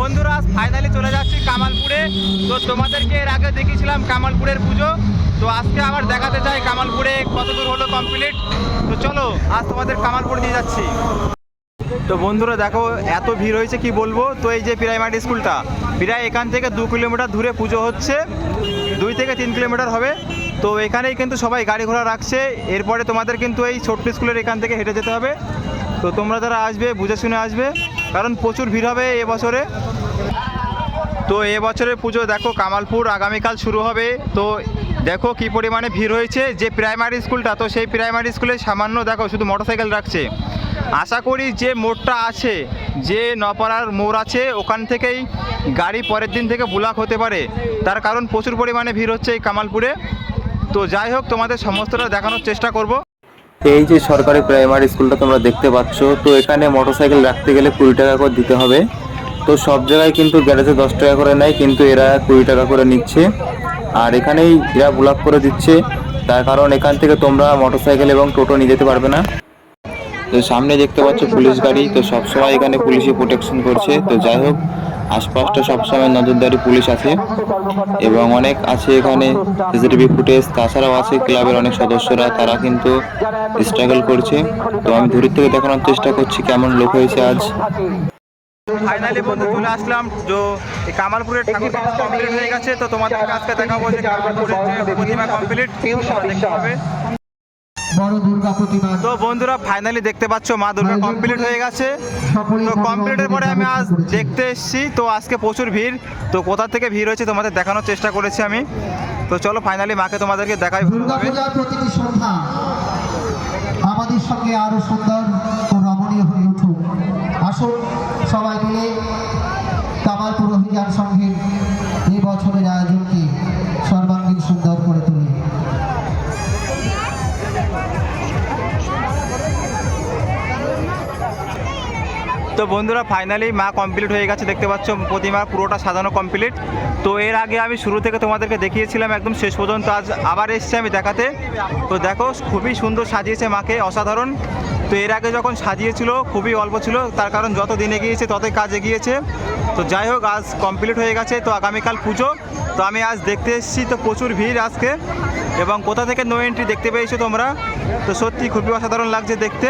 বন্ধুরা ফাইনালি চলে যাচ্ছি কামালপুরে। তো তোমাদেরকে এর আগে দেখিয়েছিলাম কামালপুরের পুজো। তো আজকে আবার দেখাতে চাই কামালপুরে কত দূর হলো কমপ্লিট তো চলো, আজ তোমাদের কামালপুর নিয়ে যাচ্ছি। তো বন্ধুরা, দেখো, এত ভিড় হয়েছে, কি বলব? তো এই যে প্রাইমারি স্কুলটা, প্রায় এখান থেকে দু কিলোমিটার দূরে পুজো হচ্ছে। দুই থেকে তিন কিলোমিটার হবে। তো এখানেই কিন্তু সবাই গাড়ি ঘোড়া রাখছে। এরপরে তোমাদের কিন্তু এই ছোট্ট স্কুলের এখান থেকে হেঁটে যেতে হবে। তো তোমরা যারা আসবে, বুঝে শুনে আসবে। কারণ প্রচুর ভিড় হবে এবছরে তো এবছরের পুজো দেখো কামালপুর আগামীকাল শুরু হবে। তো দেখো কি পরিমাণে ভিড় হয়েছে যে প্রাইমারি স্কুলটা, তো সেই প্রাইমারি স্কুলে সামান্য দেখো শুধু মোটরসাইকেল রাখছে। আশা করি যে মোড়টা আছে, যে নপাড়ার মোড় আছে, ওখান থেকেই গাড়ি পরের দিন থেকে ব্লক হতে পারে। তার কারণ প্রচুর পরিমাণে ভিড় হচ্ছে এই কামালপুরে। তো যাই হোক, তোমাদের সমস্তটা দেখানোর চেষ্টা করব। এই যে সরকারি প্রাইমারি স্কুলটা তোমরা দেখতে পাচ্ছ, তো এখানে মোটরসাইকেল রাখতে গেলে কুড়ি টাকা করে দিতে হবে। তো সব জায়গায় কিন্তু গ্যারেজে দশ টাকা করে নেয়, কিন্তু এরা কুড়ি টাকা করে নিচ্ছে। আর এখানেই এরা ব্লক করে দিচ্ছে। তার কারণ এখান থেকে তোমরা মোটরসাইকেল এবং টোটো নিয়ে যেতে পারবে না। তো সামনে দেখতে পাচ্ছ পুলিশ গাড়ি, তো সবসময় এখানে পুলিশে প্রোটেকশন করছে। তো যাই হোক আশপাশটা সবসময় নজরদারি পুলিশ আছে এবং অনেক আছে এখানে সিসিটিভি ফুটেজ, তাছাড়াও আছে ক্লাবের অনেক সদস্যরা, তারা কিন্তু স্ট্রাগল করছে। তো আমি দূরের থেকে দেখানোর চেষ্টা করছি কেমন লোক হয়েছে আজ। ফাইনালি বন্ধু চলে আসলাম এই কামালপুরের ঠাকুর কমপ্লিট হয়ে গেছে, তো তোমাদেরকে আজকে দেখাবো যে কামালপুরের প্রতিমা কমপ্লিট দেখতে হবে। বড় দুর্গা প্রতিমা। তো বন্ধুরা ফাইনালি দেখতে পাচ্ছ মা দুর্গা কমপ্লিট হয়ে গেছে। তো কমপ্লিটের পরে আমি আজ দেখতে এসেছি। তো আজকে প্রচুর ভিড়। তো কোথা থেকে ভিড় হয়েছে তোমাদের দেখানোর চেষ্টা করেছি আমি। তো চলো ফাইনালি মাকে তোমাদেরকে দেখাই প্রতিটি সন্ধ্যা আমাদের সঙ্গে আরও সুন্দর ও রমণীয় হয়ে উঠুক। আসুন সবাই মিলে কামালপুর অভিযান সংঘের এই বছরের আয়োজনকে তো বন্ধুরা ফাইনালি মা কমপ্লিট হয়ে গেছে, দেখতে পাচ্ছ, প্রতিমা পুরোটা সাজানো কমপ্লিট তো এর আগে আমি শুরু থেকে তোমাদেরকে দেখিয়েছিলাম, একদম শেষ পর্যন্ত, আজ আবার এসছি আমি দেখাতে। তো দেখো, খুবই সুন্দর সাজিয়েছে মাকে, অসাধারণ। তো এর আগে যখন সাজিয়েছিল, খুবই অল্প ছিল, তার কারণ যত দিন এগিয়েছে, ততই কাজ এগিয়েছে। তো যাই হোক, আজ কমপ্লিট হয়ে গেছে, তো আগামীকাল পুজো। তো আমি আজ দেখতে এসেছি, তো প্রচুর ভিড় আজকে। এবং কোথা থেকে নো এন্ট্রি দেখতে পেয়েছ তোমরা? তো সত্যি খুবই অসাধারণ লাগছে দেখতে।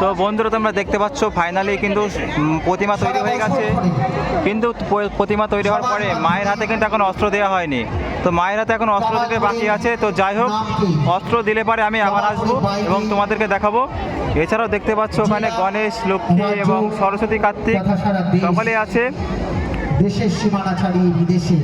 তো বন্ধুরা, তোমরা দেখতে পাচ্ছ ফাইনালি কিন্তু প্রতিমা তৈরি হয়ে গেছে। কিন্তু প্রতিমা তৈরি হওয়ার পরে মায়ের হাতে কিন্তু এখন অস্ত্র দেওয়া হয়নি। তো মায়ের হাতে এখন অস্ত্র দিতে বাকি আছে। তো যাই হোক অস্ত্র দিলে পরে আমি আবার আসব এবং তোমাদেরকে দেখাবো। এছাড়াও দেখতে পাচ্ছ ওখানে গণেশ লক্ষ্মী এবং সরস্বতী কার্তিক সকলে আছে। দেশের সীমানা ছাড়িয়ে বিদেশে।